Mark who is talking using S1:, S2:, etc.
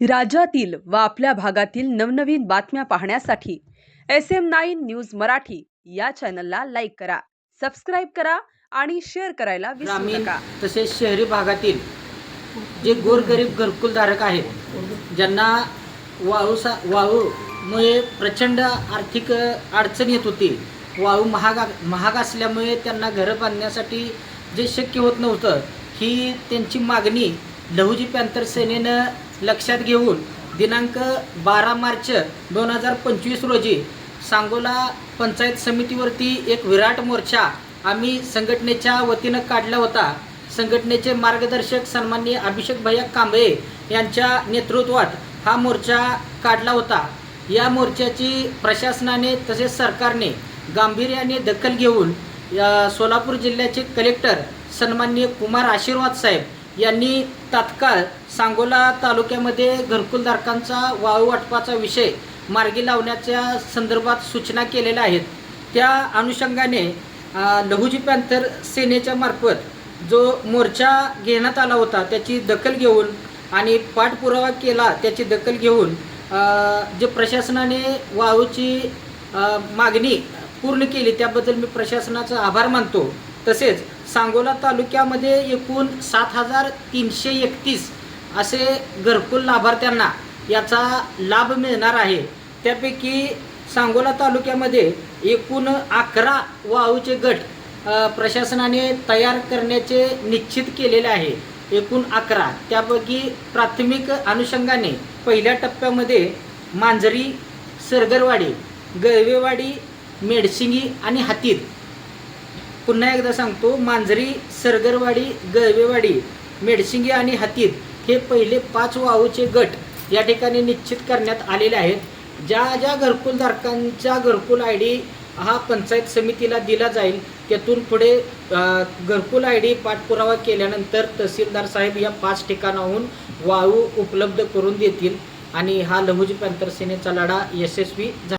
S1: राज्यातील व आपल्या भागातील नवनवीन बातम्या पाहण्यासाठी S M nine news Marathi या चॅनलला लाईक करा सबस्क्राईब करा आणि शेअर करायला
S2: ग्रामीण तसेच शहरी भागातील जे गोरगरीब घरकुलधारक आहेत ज्यांना वाळूसा वाळूमुळे प्रचंड आर्थिक अडचण येत होती. वाळू महाग महाग असल्यामुळे त्यांना घरं बांधण्यासाठी जे शक्य होत नव्हतं ही त्यांची मागणी लहुजी पॅन्थर सेनेनं लक्षात घेऊन दिनांक बारा मार्च दोन हजार पंचवीस रोजी सांगोला पंचायत समितीवरती एक विराट मोर्चा आम्ही संघटनेच्या वतीनं काढला होता. संघटनेचे मार्गदर्शक सन्माननीय अभिषेक भैया कांबळे यांच्या नेतृत्वात हा मोर्चा काढला होता. या मोर्चाची प्रशासनाने तसेच सरकारने गांभीर्याने दखल घेऊन सोलापूर जिल्ह्याचे कलेक्टर सन्माननीय कुमार आशीर्वाद साहेब यांनी तात्काळ सांगोला तालुक्यामध्ये घरकुलधारकांचा वाळू वाटपाचा विषय मार्गी लावण्याच्या संदर्भात सूचना केलेल्या आहेत. त्या अनुषंगाने लहुजी पॅन्थर सेनेच्या मार्फत जो मोर्चा घेण्यात आला होता त्याची दखल घेऊन आणि पाठपुरावा केला त्याची दखल घेऊन जे प्रशासनाने वाळूची मागणी पूर्ण केली त्याबद्दल मी प्रशासनाचा आभार मानतो. तसेच सांगोला तालुक्यामध्ये एकूण सात हजार तीनशे एकतीस असे घरकुल लाभार्थ्यांना याचा लाभ मिळणार आहे. त्यापैकी सांगोला तालुक्यामध्ये एकूण अकरा वाहूचे गट प्रशासनाने तयार करण्याचे निश्चित केलेले आहे. एकूण अकरा. त्यापैकी प्राथमिक अनुषंगाने पहिल्या टप्प्यामध्ये मांजरी सरगरवाडी गळवेवाडी मेडसिंगी आणि हातीत पुन्हा एकदा सांगतो मांजरी सरगरवाडी गळवेवाडी मेडसिंगी आणि हातीत हे पहिले पाच वाहूचे गट या ठिकाणी निश्चित करण्यात आलेले आहेत. ज्या ज्या घरकुलधारकांचा घरकुल आय डी हा पंचायत समितीला दिला जाईल त्यातून पुढे घरकुल आय डी पाठपुरावा केल्यानंतर तहसीलदार साहेब या पाच ठिकाणाहून वाळू उपलब्ध करून देतील. आणि हा लहुजी पॅन्थर सेनेचा लढा यशस्वी झाला